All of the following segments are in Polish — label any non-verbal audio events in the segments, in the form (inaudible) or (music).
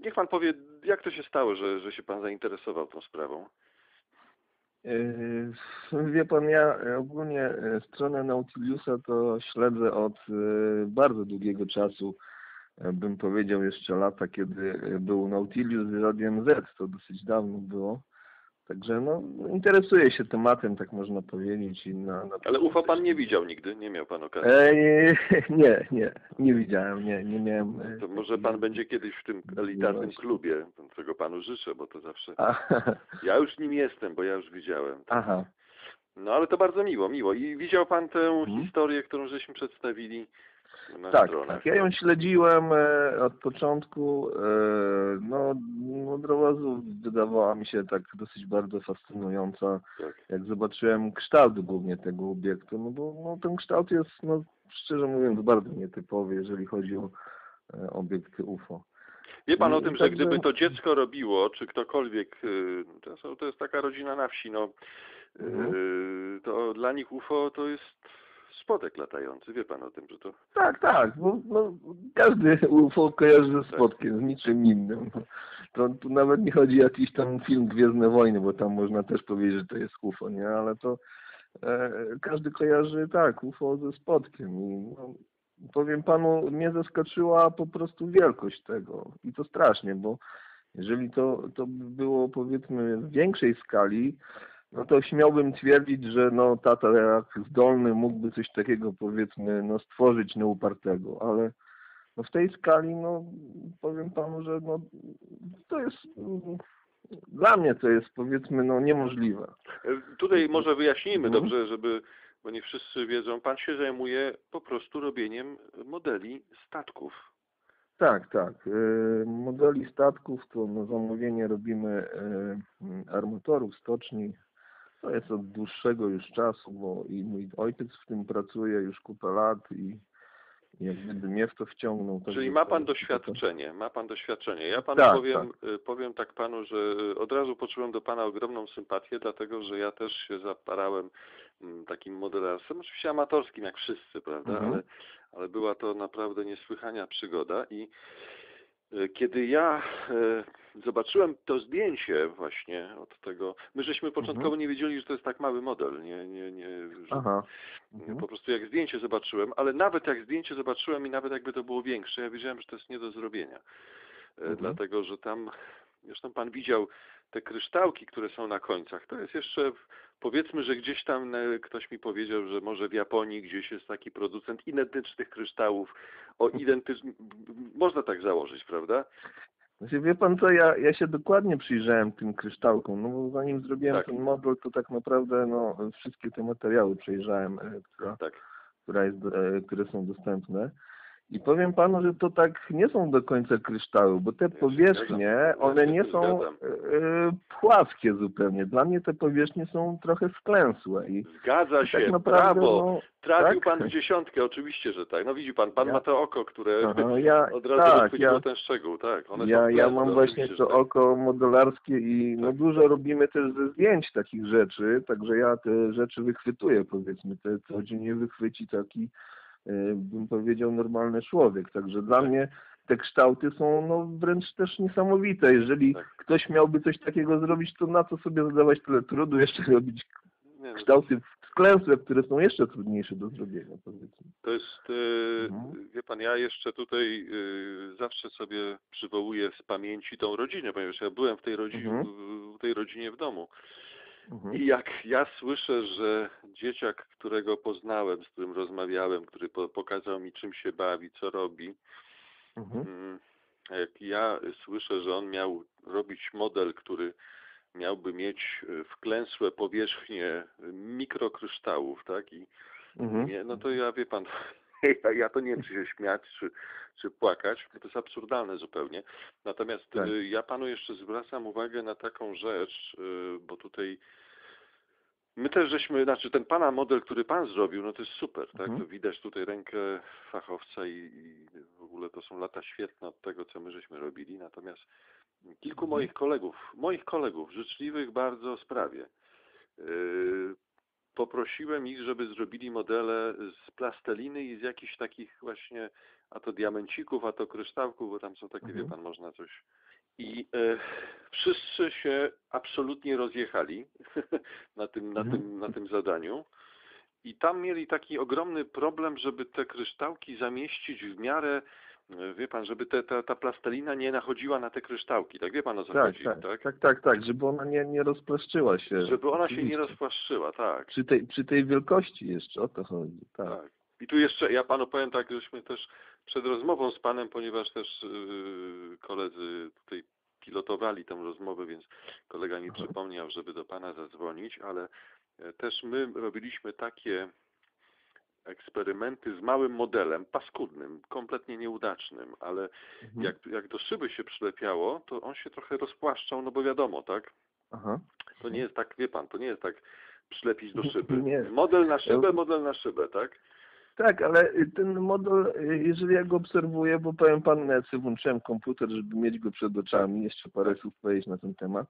Niech pan powie, jak to się stało, że, że się pan zainteresował tą sprawą? Yy, Wie pan, ja ogólnie e, stronę Nautiliusa to śledzę od e, bardzo długiego czasu. E, Bym powiedział jeszcze lata, kiedy był Nautilus z Radiem Z, to dosyć dawno było. Także no, interesuję się tematem, tak można powiedzieć. I na, na Ale UFO pan nie widział nigdy, nie miał pan okazji. E, nie, nie, nie widziałem, nie, nie miałem. e, To może pan będzie kiedyś w tym elitarnym klubie, czego panu życzę, bo to zawsze... (laughs) Ja już nim jestem, bo ja już widziałem. aha. No ale to bardzo miło, miło. I widział pan tę Mhm. historię, którą żeśmy przedstawili Tak, tak. Ja ją śledziłem e, od początku. E, no, od razu wydawała mi się tak dosyć bardzo fascynująca. Tak. Jak zobaczyłem kształt głównie tego obiektu, no bo no, ten kształt jest, no, szczerze mówiąc, bardzo nietypowy, jeżeli chodzi o e, obiekty UFO. Wie pan o I tym, że gdyby to dziecko robiło, czy ktokolwiek, to, jest taka rodzina na wsi, no, Mhm. to dla nich UFO to jest spodek latający. Wie pan o tym, że to... Tak, tak. Bo, no, każdy UFO kojarzy ze Tak. spotkiem, z niczym innym. To tu nawet nie chodzi o jakiś tam film Gwiezdne Wojny, bo tam można też powiedzieć, że to jest UFO, nie? Ale to e, każdy kojarzy, tak, UFO ze spotkiem. I, no, powiem panu, mnie zaskoczyła po prostu wielkość tego. I to strasznie, bo jeżeli to, to by było powiedzmy w większej skali, no to śmiałbym twierdzić, że no tata jak zdolny mógłby coś takiego powiedzmy no stworzyć nieupartego, ale no w tej skali no powiem panu, że no to jest dla mnie to jest powiedzmy no niemożliwe. E, Tutaj może wyjaśnijmy Mhm. dobrze, żeby, bo nie wszyscy wiedzą, pan się zajmuje po prostu robieniem modeli statków. Tak, tak. Y, Modeli statków to na zamówienie robimy y, armatorów, stoczni. To jest od dłuższego już czasu, bo i mój ojciec w tym pracuje już kupę lat i i jak gdyby mnie w to wciągnął. to Czyli ma pan doświadczenie, ma pan doświadczenie. Ja panu Tak, powiem, y, powiem tak panu, że y, od razu poczułem do pana ogromną sympatię, dlatego że ja też się zaparałem mm, takim modelarstwem, oczywiście amatorskim jak wszyscy, prawda, Mhm. ale, ale była to naprawdę niesłychania przygoda i kiedy ja y, zobaczyłem to zdjęcie właśnie od tego, my żeśmy początkowo Mhm. nie wiedzieli, że to jest tak mały model, nie, nie, nie, że, Aha. Mhm. po prostu jak zdjęcie zobaczyłem, ale nawet jak zdjęcie zobaczyłem i nawet jakby to było większe, ja wiedziałem, że to jest nie do zrobienia. E, Mhm. Dlatego, że tam, zresztą pan widział te kryształki, które są na końcach. To jest jeszcze, powiedzmy, że gdzieś tam e, ktoś mi powiedział, że może w Japonii gdzieś jest taki producent identycznych kryształów, o identycznym, można tak założyć, prawda? Znaczy, wie pan co, ja, ja się dokładnie przyjrzałem tym kryształkom, no bo zanim zrobiłem Tak. ten model, to tak naprawdę no, wszystkie te materiały przejrzałem, e, która, Tak. która jest, e, które są dostępne. I powiem panu, że to tak nie są do końca kryształy, bo te Ja powierzchnie, one nie są e, e, płaskie zupełnie. Dla mnie te powierzchnie są trochę sklęsłe i Zgadza i się, tak naprawdę, brawo. no, Trafił tak? pan w dziesiątkę, oczywiście, że tak. No widzi pan, pan Ja- ma to oko, które Aha, ja, od razu tak, ja, ten szczegół, tak. One Ja, ja mam właśnie to tak. oko modelarskie i no Tak. dużo robimy też ze zdjęć takich rzeczy, także ja te rzeczy wychwytuję powiedzmy, te co dzień nie wychwyci taki, bym powiedział, normalny człowiek, także dla Tak. mnie te kształty są no wręcz też niesamowite, jeżeli Tak. ktoś miałby coś takiego zrobić, to na co sobie zadawać tyle trudu, jeszcze robić Nie, no, kształty wklęsłe, które są jeszcze trudniejsze do zrobienia powiedzmy. To jest, e, Mhm. wie pan, ja jeszcze tutaj e, zawsze sobie przywołuję z pamięci tą rodzinę, ponieważ ja byłem w tej, rodzinie, Mhm. w tej rodzinie w domu. Mhm. I jak ja słyszę, że dzieciak, którego poznałem, z którym rozmawiałem, który po, pokazał mi czym się bawi, co robi, Mhm. Mm, Jak ja słyszę, że on miał robić model, który miałby mieć e, wklęsłe powierzchnie mikrokryształów, tak? I Mhm. nie, no to ja wie pan, ja, (laughs) ja to nie wiem, czy się śmiać, czy, czy płakać, bo to jest absurdalne zupełnie. Natomiast Tak. y, ja panu jeszcze zwracam uwagę na taką rzecz, y, bo tutaj my też żeśmy, znaczy ten pana model, który pan zrobił, no to jest super, tak? Mhm. To widać tutaj rękę fachowca i, i w ogóle to są lata świetne od tego, co my żeśmy robili. Natomiast kilku Mhm. moich kolegów, moich kolegów, życzliwych bardzo sprawie, yy, poprosiłem ich, żeby zrobili modele z plasteliny i z jakichś takich właśnie a to diamencików, a to kryształków, bo tam są takie, Mhm. wie pan, można coś. I e, wszyscy się absolutnie rozjechali (laughs) na tym, na, Mhm. tym, na tym zadaniu. I tam mieli taki ogromny problem, żeby te kryształki zamieścić w miarę, wie pan, żeby te, ta, ta plastelina nie nachodziła na te kryształki. Tak wie pan o co Tak, chodzi, tak, tak? tak, tak, tak, żeby ona nie, nie rozplaszczyła się. Żeby ona się nie rozpłaszczyła, tak. Przy tej, przy tej wielkości jeszcze, o to chodzi, tak. Tak. I tu jeszcze, ja panu powiem tak, żeśmy też przed rozmową z panem, ponieważ też yy, koledzy tutaj pilotowali tę rozmowę, więc kolega mi przypomniał, żeby do pana zadzwonić, ale e, też my robiliśmy takie eksperymenty z małym modelem, paskudnym, kompletnie nieudacznym, ale Mhm. jak, jak do szyby się przylepiało, to on się trochę rozpłaszczał, no bo wiadomo, tak? Aha. To nie jest tak, wie pan, to nie jest tak przylepić do (laughs) szyby. Nie. Model na szybę, model na szybę, tak? Tak, ale ten model, jeżeli ja go obserwuję, bo powiem panu, ja sobie włączyłem komputer, żeby mieć go przed oczami, jeszcze parę słów powiedzieć na ten temat.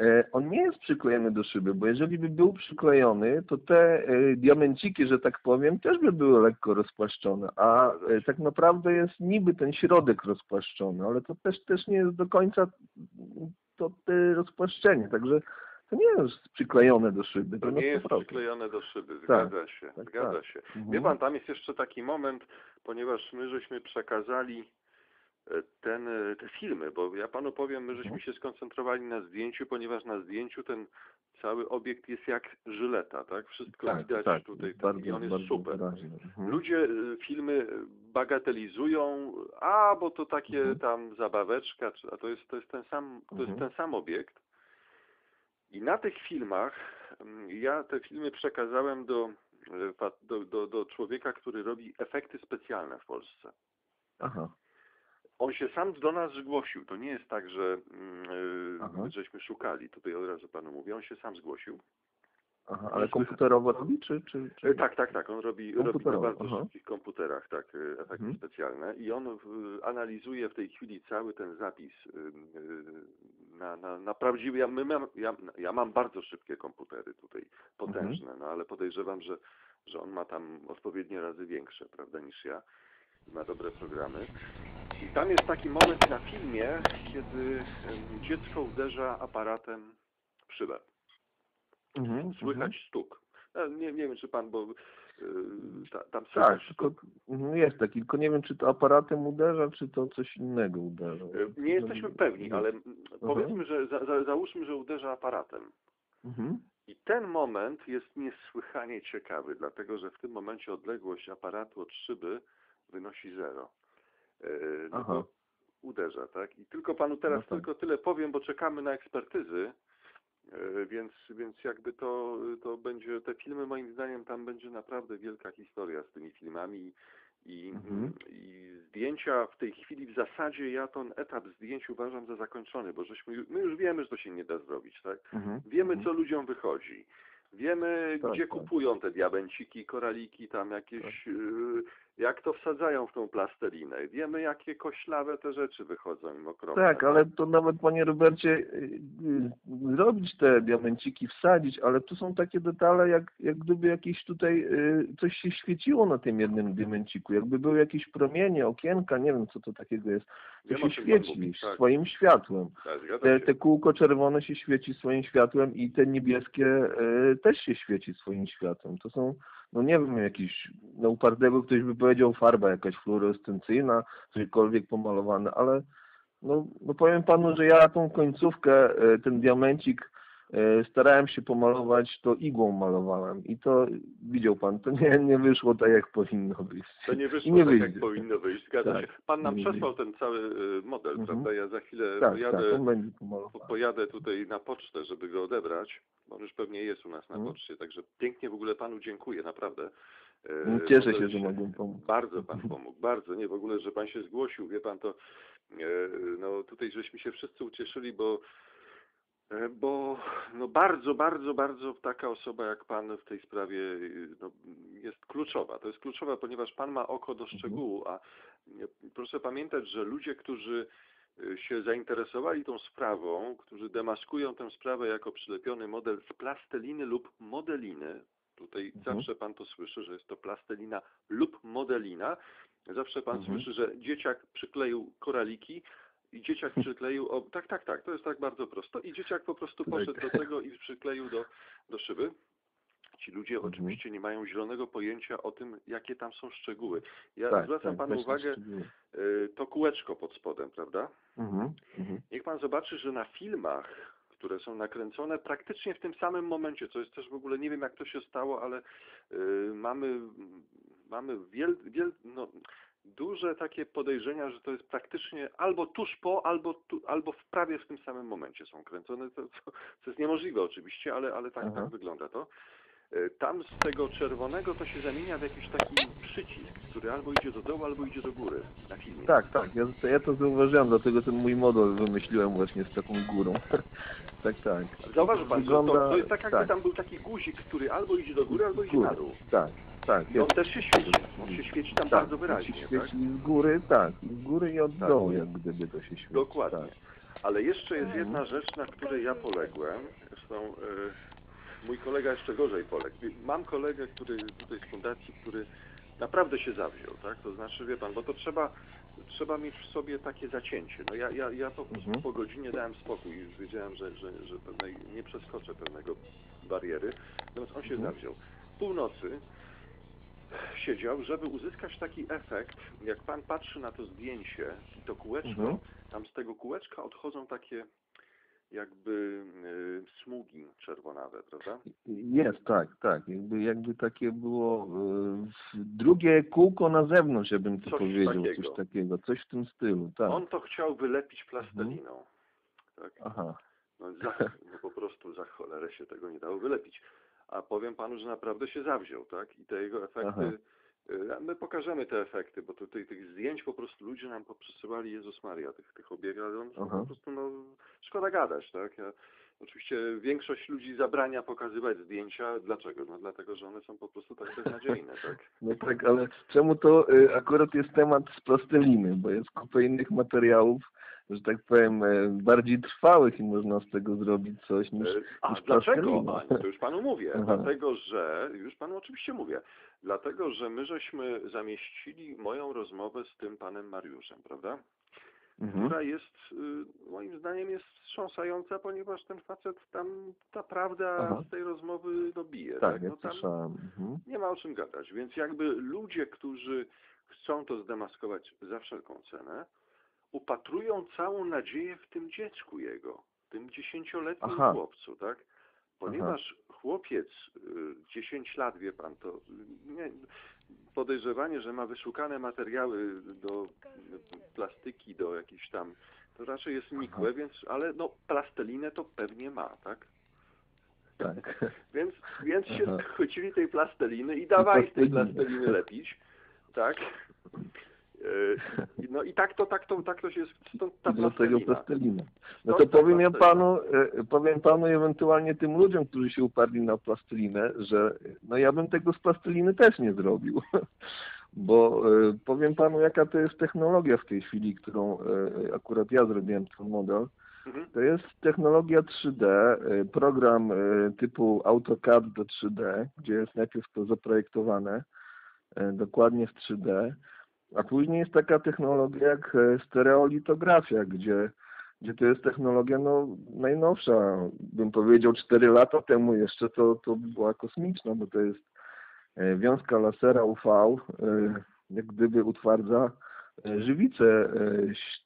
E, On nie jest przyklejony do szyby, bo jeżeli by był przyklejony, to te e, diamenciki, że tak powiem, też by były lekko rozpłaszczone, a e, tak naprawdę jest niby ten środek rozpłaszczony, ale to też, też nie jest do końca to te rozpłaszczenie, także to nie jest przyklejone do szyby. To na nie jest 100%. przyklejone do szyby, zgadza się, tak, zgadza tak. się. Mhm. Wie pan, tam jest jeszcze taki moment, ponieważ my żeśmy przekazali ten, te filmy, bo ja panu powiem, my żeśmy Mhm. się skoncentrowali na zdjęciu, ponieważ na zdjęciu ten cały obiekt jest jak żyleta, tak? Wszystko Tak, widać tak, tutaj, bardzo, i on jest super. Mhm. Ludzie e, filmy bagatelizują, a bo to takie Mhm. tam zabaweczka, a to jest, to jest ten sam, to jest Mhm. ten sam obiekt. I na tych filmach, mm, ja te filmy przekazałem do, fa- do, do, do człowieka, który robi efekty specjalne w Polsce. Aha. On się sam do nas zgłosił. To nie jest tak, że Aha. żeśmy szukali. Tutaj od razu panu mówię. On się sam zgłosił. Aha, ale komputerowo robi, czy... czy, czy... E, Tak, tak, tak. On robi, robi na bardzo aha. szybkich komputerach tak, e, efekty Mhm. specjalne i on analizuje w tej chwili cały ten zapis na, na, na prawdziwy. Ja, my mam, ja, ja mam bardzo szybkie komputery tutaj, potężne, Mhm. no ale podejrzewam, że, że on ma tam odpowiednie razy większe, prawda, niż ja. Ma dobre programy. I tam jest taki moment na filmie, kiedy dziecko uderza aparatem w szybę. Mhm, Słychać mhm. stuk. E, Nie, nie wiem, czy pan, bo y, ta, tam Tak, słychać tylko mhm, jest taki, tylko nie wiem, czy to aparatem uderza, czy to coś innego uderza. E, Nie jesteśmy pewni, ale mm, powiedzmy, że za, za, załóżmy, że uderza aparatem. Mhm. I ten moment jest niesłychanie ciekawy, dlatego że w tym momencie odległość aparatu od szyby wynosi zero. E, No Aha. to uderza, tak? I tylko panu teraz No tak. tylko tyle powiem, bo czekamy na ekspertyzy, e, więc, więc jakby to, to będzie, te filmy moim zdaniem tam będzie naprawdę wielka historia z tymi filmami i, Mhm. i zdjęcia w tej chwili w zasadzie ja ten etap zdjęć uważam za zakończony, bo żeśmy, my już wiemy, że to się nie da zrobić, tak? Mhm. Wiemy, co ludziom wychodzi. Wiemy, Tak, gdzie tak. kupują te diamenciki, koraliki, tam jakieś, yy, jak to wsadzają w tą plastelinę. Wiemy, jakie koślawe te rzeczy wychodzą im okropne. Tak, ale to nawet, panie Robercie, y, y, zrobić te diamenciki, wsadzić, ale tu są takie detale, jak, jak gdyby jakieś tutaj y, coś się świeciło na tym jednym diamenciku, jakby były jakieś promienie, okienka, nie wiem, co to takiego jest. To Wiem, się świeci mówi, tak. swoim światłem. Tak, Te, te kółko czerwone się świeci swoim światłem i te niebieskie też się świeci swoim światłem. To są, no nie wiem, jakiś, no u Pardego ktoś by powiedział farba jakaś fluorescencyjna, cośkolwiek pomalowane, ale no, no powiem panu, że ja tą końcówkę, e, ten diamencik starałem się pomalować, to igłą malowałem i to widział pan, to nie, nie wyszło tak jak powinno być. To nie I wyszło nie tak, jak wyjdzie. powinno wyjść. Zgadza Tak. się. Pan nam przesłał ten cały y, model, Mhm. prawda? Ja za chwilę Tak, pojadę, tak, on będzie po- pomalowany. pojadę tutaj na pocztę, żeby go odebrać. On już pewnie jest u nas na Mhm. poczcie, także pięknie w ogóle panu dziękuję, naprawdę. E, No, Cieszę się, że mogłem pomóc. Bardzo pan pomógł, bardzo, nie w ogóle, że pan się zgłosił, wie pan to, e, no tutaj żeśmy się wszyscy ucieszyli, bo e, bo no bardzo, bardzo, bardzo taka osoba jak pan w tej sprawie e, no, jest kluczowa. To jest kluczowa, ponieważ pan ma oko do szczegółu, a e, proszę pamiętać, że ludzie, którzy e, się zainteresowali tą sprawą, którzy demaskują tę sprawę jako przylepiony model z plasteliny lub modeliny, tutaj Mhm. zawsze pan to słyszy, że jest to plastelina lub modelina, Zawsze pan Mhm. słyszy, że dzieciak przykleił koraliki i dzieciak (laughs) przykleił, o, tak, tak, tak, to jest tak bardzo prosto i dzieciak po prostu Tak. poszedł do tego i przykleił do, do szyby. Ci ludzie Mhm. oczywiście nie mają zielonego pojęcia o tym, jakie tam są szczegóły. Ja Tak, zwracam tak, panu uwagę, y, to kółeczko pod spodem, prawda? Mhm, mhm. Niech pan zobaczy, że na filmach, które są nakręcone praktycznie w tym samym momencie, co jest też w ogóle, nie wiem jak to się stało, ale y, mamy, mamy wiel, wiel, no, duże takie podejrzenia, że to jest praktycznie albo tuż po, albo, tu, albo w prawie w tym samym momencie są kręcone, to, to, co jest niemożliwe oczywiście, ale, ale tak, tak wygląda to. Y, Tam z tego czerwonego to się zamienia w jakiś taki przycisk, który albo idzie do dołu, albo idzie do góry na filmie. Tak, tak, ja, ja to zauważyłem, dlatego ten mój model wymyśliłem właśnie z taką górą. (laughs) tak, tak. Zauważył pan, Wygląda- to, to jest tak jakby tak. tam był taki guzik, który albo idzie do góry, albo idzie na dół. Tak, tak. I on też się świeci. On się świeci tam tak, bardzo wyraźnie, się tak? świeci z góry, tak, z góry i od Tak. dołu, jak gdyby to się świeci. Dokładnie. Tak. Ale jeszcze jest jedna rzecz, na której ja poległem. Zresztą e, mój kolega jeszcze gorzej poległ. Mam kolegę, który tutaj z fundacji, który naprawdę się zawziął, tak? To znaczy, wie pan, bo to trzeba, trzeba mieć w sobie takie zacięcie. No ja, ja, ja po, Mhm. po godzinie dałem spokój i już wiedziałem, że, że, że pewnej, nie przeskoczę pewnego bariery. Natomiast on się Mhm. zawziął. Północy siedział, żeby uzyskać taki efekt, jak pan patrzy na to zdjęcie i to kółeczko, Mhm. tam z tego kółeczka odchodzą takie jakby y, smugi czerwonawe, prawda? Jest, tak, tak. Jakby, jakby takie było y, drugie kółko na zewnątrz, ja bym Coś powiedział, takiego. coś takiego, coś w tym stylu, tak. On to chciał wylepić plasteliną. Tak? Aha. No, za, no po prostu za cholerę się tego nie dało wylepić. A powiem panu, że naprawdę się zawziął, tak? I te jego efekty, Aha. Y, my pokażemy te efekty, bo tutaj tych zdjęć po prostu ludzie nam poprzesyłali Jezus Maria, tych, tych obiegów, ale po prostu, no, szkoda gadać, tak? Ja, oczywiście większość ludzi zabrania pokazywać zdjęcia. Dlaczego? No dlatego, że one są po prostu tak beznadziejne, (laughs) tak? No tak, ale czemu to y, akurat jest temat z plasteliny, bo jest kupę innych materiałów, że tak powiem, y, bardziej trwałych i można z tego zrobić coś niż, E, A niż dlaczego? plastelina. A, to już panu mówię. Aha. Dlatego, że już panu oczywiście mówię. Dlatego, że my żeśmy zamieścili moją rozmowę z tym panem Mariuszem, prawda? Mhm. Która jest y, moim zdaniem jest wstrząsająca, ponieważ ten facet tam ta prawda Aha. z tej rozmowy no bije. Tak, ja No tam. Mhm. nie ma o czym gadać. Więc jakby ludzie, którzy chcą to zdemaskować za wszelką cenę, upatrują całą nadzieję w tym dziecku jego, tym dziesięcioletnim Aha. chłopcu, tak? Ponieważ chłopiec, y, 10 lat, wie pan, to y, nie, podejrzewanie, że ma wyszukane materiały do y, plastyki, do jakichś tam, to raczej jest nikłe, więc, ale no plastelinę to pewnie ma, tak? Tak. Więc, więc się Aha. chwycili tej plasteliny i dawaj z tej plasteliny lepić, tak? E, No i tak to, tak to, tak to się, stąd ta I do tego plastelina. No to powiem ja panu, e, powiem panu ewentualnie tym ludziom, którzy się uparli na plastelinę, że no ja bym tego z plasteliny też nie zrobił. (laughs) Bo e, powiem panu, jaka to jest technologia w tej chwili, którą e, akurat ja zrobiłem ten model. Mhm. To jest technologia 3D, e, program typu AutoCAD do 3D, gdzie jest najpierw to zaprojektowane dokładnie w 3D, a później jest taka technologia jak e, stereolitografia, gdzie, gdzie to jest technologia no, najnowsza. Bym powiedział 4 lata temu jeszcze to, to była kosmiczna, bo to jest e, wiązka lasera UV, e, jak gdyby utwardza żywicę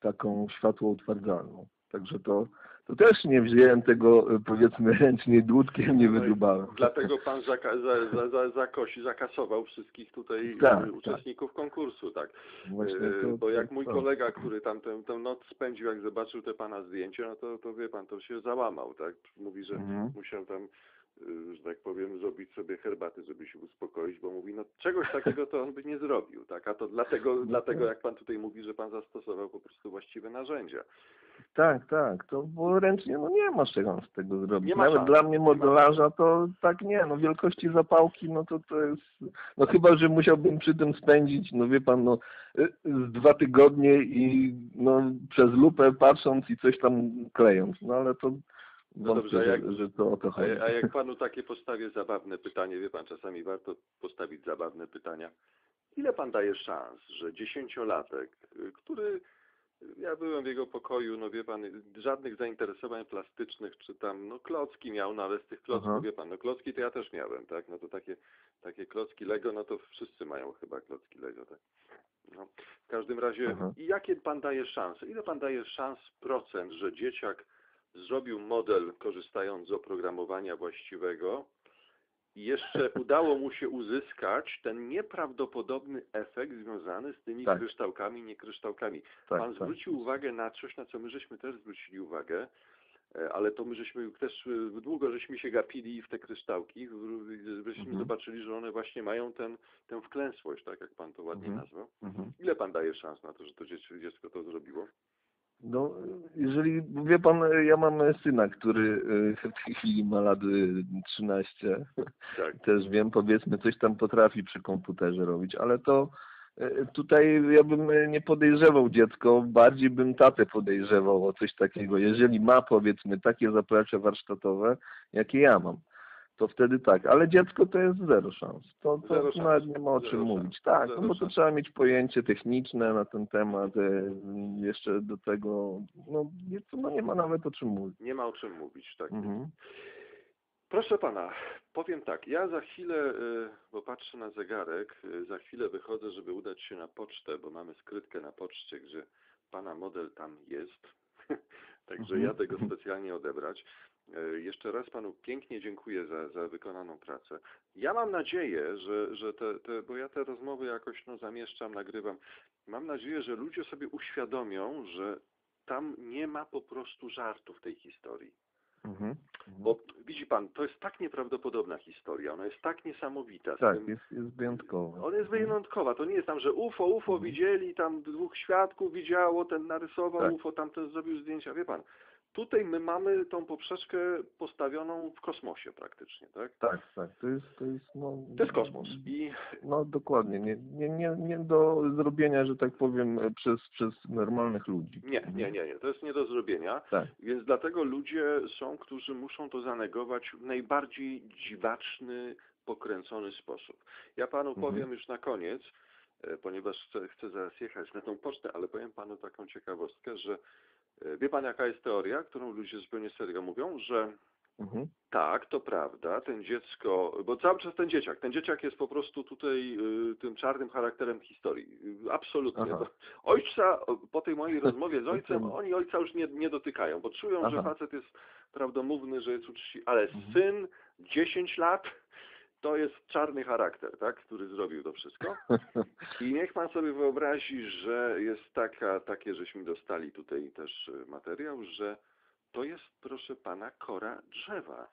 taką światło utwardzalną. Także to, to też nie wziąłem tego e, powiedzmy (laughs) ręcznie dłutkiem, nie No i wydubałem. Dlatego pan zaka, za, za, za, zakosi, zakasował wszystkich tutaj Tak, e, tak. uczestników konkursu, tak? Właśnie E, to, Bo jak mój to- kolega, który tam tę, tę noc spędził, jak zobaczył te pana zdjęcia, no to, to wie pan, to się załamał, tak? Mówi, że Mhm. musiał tam, że tak powiem, zrobić sobie herbaty, żeby się uspokoić, bo mówi, no czegoś takiego to on by nie zrobił, tak? A to dlatego, dlatego jak pan tutaj mówi, że pan zastosował po prostu właściwe narzędzia. Tak, tak, to bo ręcznie no nie ma czego z tego zrobić. Nawet szans. dla mnie modelarza to tak nie, no wielkości zapałki, no to to jest, no chyba, że musiałbym przy tym spędzić, no wie pan, no y, z dwa tygodnie i no przez lupę patrząc i coś tam klejąc, no ale to No wątpię, dobrze, a jak- że, że to o to A, chodzi. a jak (laughs) panu takie postawię zabawne pytanie, wie pan, czasami warto postawić zabawne pytania. ile pan daje szans, że dziesięciolatek, y, który ja byłem w jego pokoju, no wie pan, żadnych zainteresowań plastycznych, czy tam, no klocki miał, no ale z tych klocków, Aha. wie pan, no klocki to ja też miałem, tak, no to takie, takie klocki Lego, no to wszyscy mają chyba klocki Lego, tak. No, w każdym razie, Aha. i jakie pan daje szanse? Ile pan daje szans procent, że dzieciak zrobił model korzystając z oprogramowania właściwego i jeszcze udało mu się uzyskać ten nieprawdopodobny efekt związany z tymi Tak. kryształkami, nie kryształkami. Tak, Pan tak. zwrócił uwagę na coś, na co my żeśmy też zwrócili uwagę, e, ale to my żeśmy też e, długo żeśmy się gapili w te kryształki, żeśmy Mhm. zobaczyli, że one właśnie mają ten, tę wklęsłość, tak jak pan to ładnie Mhm. nazwał. Mhm. Ile pan daje szans na to, że to dziecko to zrobiło? No, jeżeli, wie pan, ja mam syna, który y, w tej chwili ma lat y, 13. Tak. (laughs) Też wiem, powiedzmy, coś tam potrafi przy komputerze robić, ale to y, tutaj ja bym nie podejrzewał dziecko, bardziej bym tatę podejrzewał o coś takiego. Jeżeli ma, powiedzmy, takie zaplecze warsztatowe, jakie ja mam, to wtedy tak, ale dziecko to jest zero szans. To, to Zero szans. nawet nie ma o Zero czym szans. mówić. Tak, Zero no bo to szans. trzeba mieć pojęcie techniczne na ten temat. e, Jeszcze do tego, no, nie, no nie ma nawet o czym mówić. Nie ma o czym mówić, tak. Mhm. Proszę pana, powiem tak, ja za chwilę, y, bo patrzę na zegarek, y, za chwilę wychodzę, żeby udać się na pocztę, bo mamy skrytkę na poczcie, gdzie pana model tam jest. (laughs) Także Mhm. jadę go specjalnie odebrać. Y, Jeszcze raz panu pięknie dziękuję za, za wykonaną pracę. Ja mam nadzieję, że, że te, te, bo ja te rozmowy jakoś no, zamieszczam, nagrywam. Mam nadzieję, że ludzie sobie uświadomią, że tam nie ma po prostu żartu w tej historii. Mhm. Bo widzi pan, to jest tak nieprawdopodobna historia, ona jest tak niesamowita. Tak, tym- jest, jest wyjątkowa. Ona jest wyjątkowa, to nie jest tam, że UFO, UFO Mhm. widzieli, tam dwóch świadków widziało, ten narysował Tak. UFO, tamten zrobił zdjęcia, wie pan. Tutaj my mamy tą poprzeczkę postawioną w kosmosie praktycznie, tak? Tak, tak, to jest, to jest, no... To jest kosmos i No dokładnie, nie, nie, nie, nie do zrobienia, że tak powiem, przez, przez normalnych ludzi. nie, nie, nie, nie, to jest nie do zrobienia. Tak, Więc dlatego ludzie są, którzy muszą to zanegować w najbardziej dziwaczny, pokręcony sposób. Ja panu Mhm. powiem już na koniec, e, ponieważ chcę, chcę zaraz jechać na tą pocztę, ale powiem panu taką ciekawostkę, że wie pan jaka jest teoria, którą ludzie zupełnie serio mówią, że mhm. tak, to prawda, ten dziecko, bo cały czas ten dzieciak, ten dzieciak jest po prostu tutaj y, tym czarnym charakterem historii. Y, Absolutnie. Aha. Ojca, po tej mojej rozmowie z ojcem, oni ojca już nie, nie dotykają, bo czują, że Aha. facet jest prawdomówny, że jest uczciwy, ale Mhm. syn, 10 lat, to jest czarny charakter, tak, który zrobił to wszystko. (laughs) I niech pan sobie wyobrazi, że jest taka, takie, żeśmy dostali tutaj też y, materiał, że to jest, proszę pana, kora drzewa.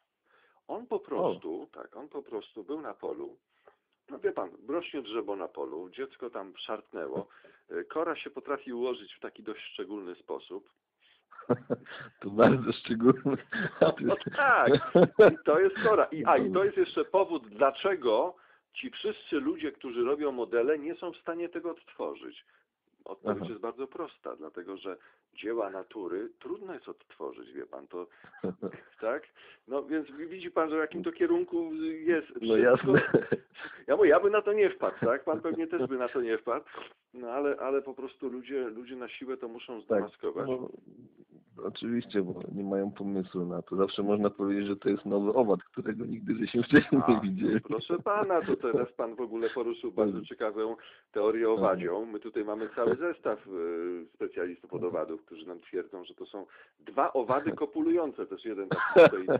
On po prostu, tak, on po prostu był na polu. No wie pan, rośnie drzewo na polu, dziecko tam szarpnęło. Y, Kora się potrafi ułożyć w taki dość szczególny sposób. (laughs) To bardzo szczególne. No tak, (laughs) i to jest kora. I, a i to jest jeszcze powód, dlaczego ci wszyscy ludzie, którzy robią modele, nie są w stanie tego odtworzyć. Odpowiedź Aha. jest bardzo prosta, dlatego że dzieła natury trudno jest odtworzyć, wie pan, to (laughs) tak? No więc widzi pan, że w jakim to kierunku jest. No jasne. Ja mówię, ja by na to nie wpadł, tak? Pan pewnie też by na to nie wpadł. No ale, ale po prostu ludzie, ludzie na siłę to muszą Tak, zdemaskować. no, oczywiście, bo nie mają pomysłu na to. Zawsze można powiedzieć, że to jest nowy owad, którego nigdy żeśmy wcześniej nie widzieli. Proszę pana, to teraz pan w ogóle poruszył (laughs) bardzo ciekawą teorię owadzią. My tutaj mamy cały zestaw y, specjalistów od owadów, którzy nam twierdzą, że to są dwa owady (laughs) kopulujące. Też jeden taki tutaj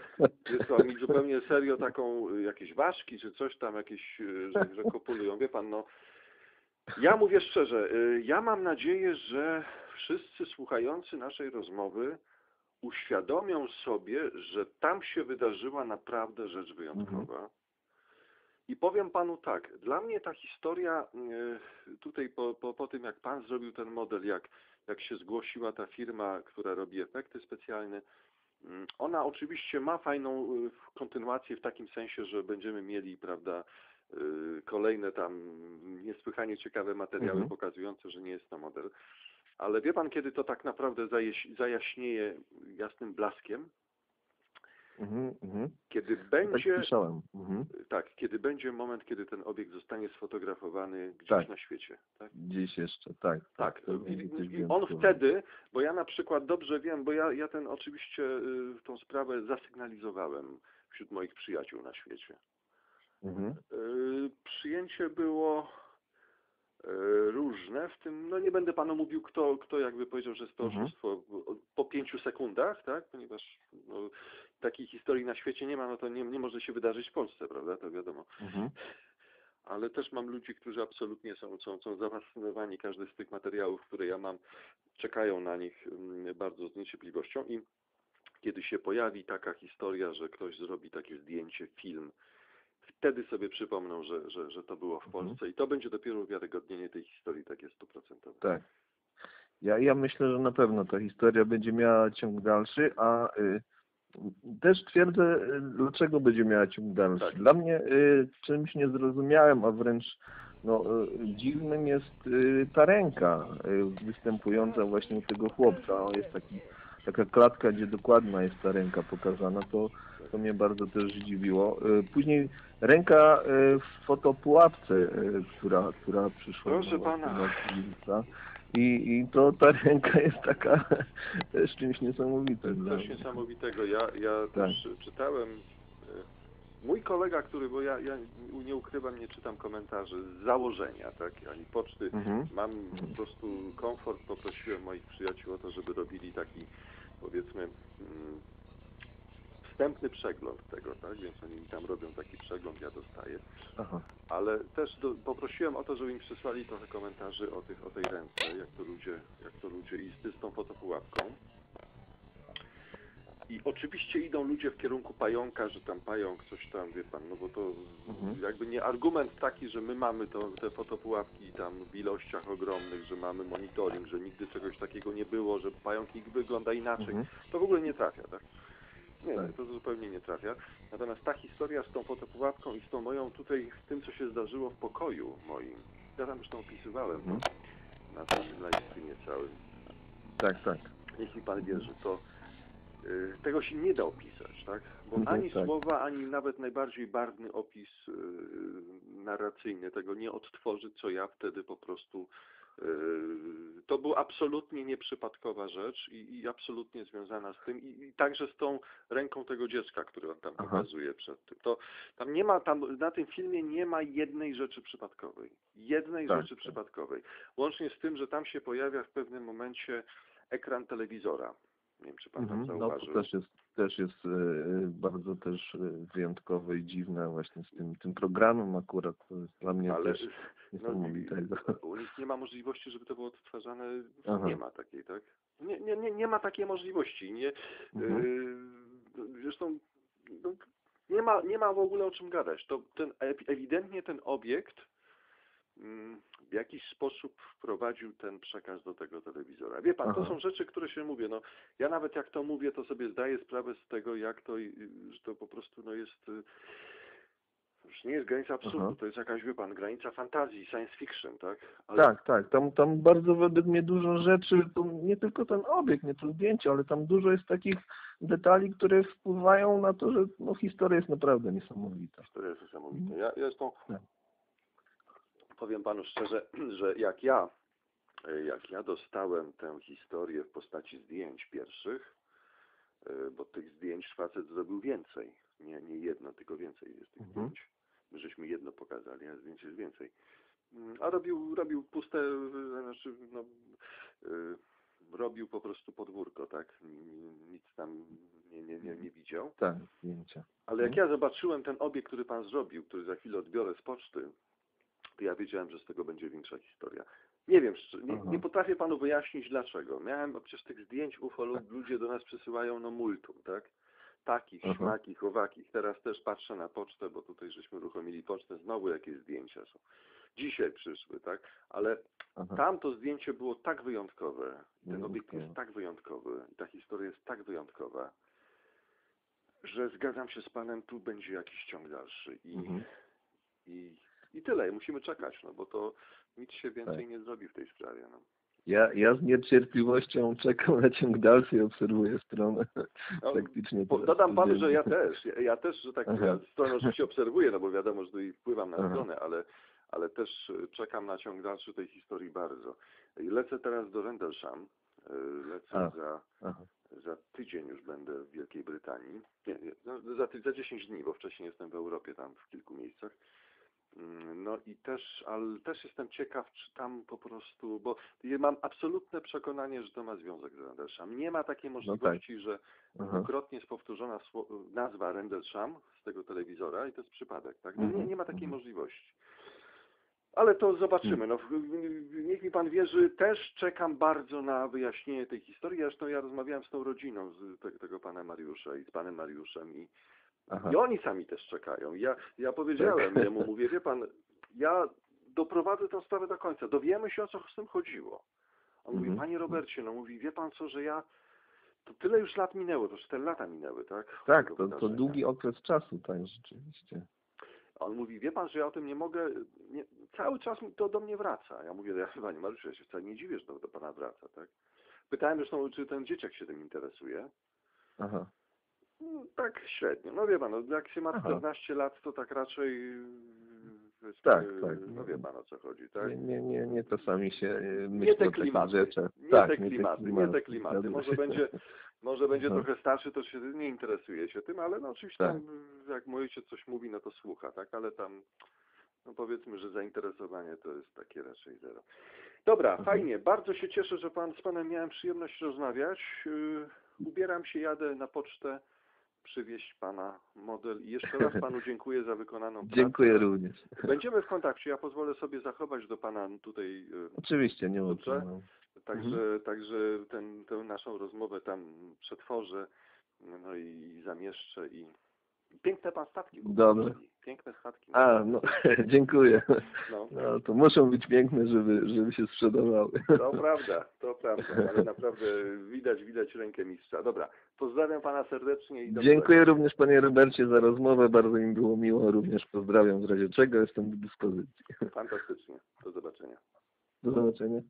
wysłał mi zupełnie serio taką y, jakieś ważki czy coś tam jakieś, y, że, że kopulują. Wie pan, no ja mówię szczerze, y, ja mam nadzieję, że wszyscy słuchający naszej rozmowy uświadomią sobie, że tam się wydarzyła naprawdę rzecz wyjątkowa. I powiem panu tak, dla mnie ta historia y, tutaj po, po, po tym jak pan zrobił ten model, jak, jak się zgłosiła ta firma, która robi efekty specjalne, mm, ona oczywiście ma fajną y, kontynuację w takim sensie, że będziemy mieli, prawda, kolejne tam niesłychanie ciekawe materiały Mhm. pokazujące, że nie jest to model. Ale wie pan, kiedy to tak naprawdę zajaśnieje jasnym blaskiem? Mhm, mhm. Kiedy Tak będzie, słyszałem. Mhm. tak, kiedy będzie moment, kiedy ten obiekt zostanie sfotografowany gdzieś Tak. na świecie. Tak? Gdzieś jeszcze, tak. Tak, to i, i on wtedy, bo ja na przykład dobrze wiem, bo ja, ja ten oczywiście y, tą sprawę zasygnalizowałem wśród moich przyjaciół na świecie. Mhm. Y, Przyjęcie było y, różne, w tym, no nie będę panu mówił, kto, kto jakby powiedział, że jest to Mhm. oszustwo po pięciu sekundach, tak, ponieważ no, takiej historii na świecie nie ma, no to nie, nie może się wydarzyć w Polsce, prawda, to wiadomo. Mhm. Ale też mam ludzi, którzy absolutnie są, są, są zafascynowani każdy z tych materiałów, które ja mam, czekają na nich mm, bardzo z niecierpliwością i kiedy się pojawi taka historia, że ktoś zrobi takie zdjęcie, film, wtedy sobie przypomną, że, że, że to było w Mhm. Polsce i to będzie dopiero uwiarygodnienie tej historii takie stuprocentowe. Tak. Ja, ja myślę, że na pewno ta historia będzie miała ciąg dalszy, a y, też twierdzę, y, dlaczego będzie miała ciąg dalszy. Tak. Dla mnie y, czymś niezrozumiałym, a wręcz no, y, dziwnym jest y, ta ręka występująca właśnie u tego chłopca. O, jest taki, taka klatka, gdzie dokładna jest ta ręka pokazana, to, to mnie bardzo też zdziwiło. Y, Później ręka y, w fotopułapce, y, która, która przyszła Proszę na- pana. I, I to ta (laughs) ręka jest taka też czymś niesamowitym. coś mnie. niesamowitego. Ja, ja Tak. też czytałem. Mój kolega, który, bo ja, ja nie ukrywam, nie czytam komentarzy z założenia, tak, ani poczty. Mhm. Mam po prostu komfort, poprosiłem moich przyjaciół o to, żeby robili taki, powiedzmy, mm, wstępny przegląd tego, tak, więc oni mi tam robią taki przegląd, ja dostaję. Aha. Ale też do, poprosiłem o to, żeby mi przysłali trochę komentarzy o, tych, o tej ręce, jak to ludzie, jak to ludzie i z, z tą fotopułapką. I oczywiście idą ludzie w kierunku pająka, że tam pająk, coś tam, wie pan, no bo to Mhm. jakby nie argument taki, że my mamy to, te fotopułapki tam w ilościach ogromnych, że mamy monitoring, że nigdy czegoś takiego nie było, że pająk wygląda inaczej. Mhm. To w ogóle nie trafia, tak? Nie, Tak. to zupełnie nie trafia. Natomiast ta historia z tą fotopułapką i z tą moją tutaj, z tym, co się zdarzyło w pokoju moim, ja tam zresztą opisywałem Mhm. na tym live streamie całym. Tak, tak. Jeśli pan wierzy, to tego się nie da opisać, tak? Bo Mhm, ani tak. słowa, ani nawet najbardziej barwny opis y, narracyjny tego nie odtworzy, co ja wtedy po prostu y, to była absolutnie nieprzypadkowa rzecz i, i absolutnie związana z tym i, i także z tą ręką tego dziecka, które on tam Aha. pokazuje przed tym. To tam nie ma, tam na tym filmie nie ma jednej rzeczy przypadkowej. Jednej Tak, rzeczy tak. przypadkowej. Łącznie z tym, że tam się pojawia w pewnym momencie ekran telewizora. Nie wiem, czy pan tam Mhm. No to zauważył. też jest, też jest e, bardzo też e, wyjątkowe i dziwne właśnie z tym, tym programem akurat. To jest dla mnie Ale też niesamowitego. no, u nich nie ma możliwości, żeby to było odtwarzane. Aha. Nie ma takiej, tak? Nie, nie, nie, nie ma takiej możliwości. Nie, Mhm. yy, zresztą no, nie, ma, nie ma w ogóle o czym gadać. To ten, ewidentnie ten obiekt mm, w jakiś sposób wprowadził ten przekaz do tego telewizora. Wie pan, to Aha. są rzeczy, które się mówię. No, ja nawet jak to mówię, to sobie zdaję sprawę z tego, jak to, y, że to po prostu no, jest. y, Już nie jest granica absurdu, Aha. to jest jakaś, wie pan, granica fantazji, science fiction, tak? Ale Tak, tak. Tam, tam bardzo według mnie dużo rzeczy, to nie tylko ten obiekt, nie to zdjęcie, ale tam dużo jest takich detali, które wpływają na to, że no, historia jest naprawdę niesamowita. Historia jest niesamowita. Ja, ja zresztą Tak. Powiem panu szczerze, (clears throat) że jak ja, jak ja dostałem tę historię w postaci zdjęć pierwszych, e, bo tych zdjęć facet zrobił więcej. Nie, nie jedno, tylko więcej jest tych Mhm. zdjęć. My żeśmy jedno pokazali, a zdjęć jest więcej. Mm, A robił, robił puste, e, znaczy, no, e, robił po prostu podwórko, tak? Ni- Nic tam nie, nie, nie, nie widział. Tak, zdjęcia. Ale jak ja zobaczyłem ten obiekt, który pan zrobił, który za chwilę odbiorę z poczty, ja wiedziałem, że z tego będzie większa historia. Nie wiem, nie, nie potrafię panu wyjaśnić dlaczego. Miałem, bo przecież tych zdjęć UFO lud- ludzie do nas przysyłają no multum, tak? Takich, Aha. śmakich, owakich. Teraz też patrzę na pocztę, bo tutaj żeśmy uruchomili pocztę, znowu jakieś zdjęcia są. Dzisiaj przyszły, tak? Ale Aha. tam to zdjęcie było tak wyjątkowe, ten obiekt jest tak wyjątkowy ta historia jest tak wyjątkowa, że zgadzam się z panem, tu będzie jakiś ciąg dalszy i, Mhm. i, i tyle, musimy czekać, no bo to nic się więcej Tak. nie zrobi w tej sprawie. No. Ja, ja z niecierpliwością czekam na ciąg dalszy i obserwuję stronę No, praktycznie. Dodam panu, że ja też. Ja, ja też, że tak ja stronę oczywiście obserwuję, no bo wiadomo, że tu i wpływam na Aha. stronę, ale, ale też e, czekam na ciąg dalszy tej historii bardzo. Lecę teraz do Rendlesham. E, Lecę A. za, Aha. za tydzień już będę w Wielkiej Brytanii. Nie, nie za, za 10 dni, bo wcześniej jestem w Europie, tam w kilku miejscach. Mm, No i też, ale też jestem ciekaw, czy tam po prostu, bo ja mam absolutne przekonanie, że to ma związek z Rendlesham. Nie ma takiej możliwości, że Aha. dwukrotnie jest powtórzona nazwa Rendlesham z tego telewizora i to jest przypadek, tak? No, nie, Mhm, nie ma takiej mhm. możliwości. Ale to zobaczymy. No, w- w- niech mi pan wierzy, też czekam bardzo na wyjaśnienie tej historii. Zresztą ja rozmawiałem z tą rodziną, z te, tego pana Mariusza i z panem Mariuszem i, Aha. i oni sami też czekają. Ja, ja powiedziałem Tak. (laughs) jemu, mówię, wie pan, ja doprowadzę tę sprawę do końca. Dowiemy się, o co z tym chodziło. On mówi, Mhm. panie Robercie, no mówi, wie pan co, że ja, to tyle już lat minęło, to 4 lata minęły, tak? Tak, to, to długi okres czasu, tak, rzeczywiście. On mówi, wie pan, że ja o tym nie mogę, nie, cały czas to do mnie wraca. Ja mówię, ja chyba nie Mariuszu, ja się wcale nie dziwię, że to do pana wraca, tak? Pytałem zresztą, czy ten dzieciak się tym interesuje. Aha. No, tak średnio. No wie pan, no, jak się ma Aha. 14 lat, to tak raczej Tak, tak. No wie pan o co chodzi, tak? Nie, nie, nie, nie czasami się e, Nie myśli te o takich klimaty, rzeczach. nie tak, te klimaty, nie te klimaty. Może będzie, może będzie Aha. trochę starszy, to się nie interesuje się tym, ale no oczywiście Tak. tam, jak mój ojciec coś mówi, no to słucha, tak? Ale tam, no powiedzmy, że zainteresowanie to jest takie raczej zero. Dobra, fajnie. Bardzo się cieszę, że pan z panem miałem przyjemność rozmawiać. Yy, Ubieram się, jadę na pocztę przywieźć pana model i jeszcze raz (laughs) panu dziękuję za wykonaną pracę. Dziękuję również. Będziemy w kontakcie. Ja pozwolę sobie zachować do pana tutaj yy, Oczywiście, nie problemu. Także, Mhm. także ten, tę naszą rozmowę tam przetworzę, no i zamieszczę i piękne pan statki. Dobrze. Piękne statki. A, no, (laughs) dziękuję. No, No, to muszą być piękne, żeby, żeby się sprzedawały. to prawda, to prawda, ale naprawdę widać, widać rękę mistrza. Dobra, pozdrawiam pana serdecznie i Dziękuję również panie Robercie za rozmowę, bardzo mi było miło, również pozdrawiam w razie czego, jestem do dyspozycji. Fantastycznie, do zobaczenia. Do zobaczenia.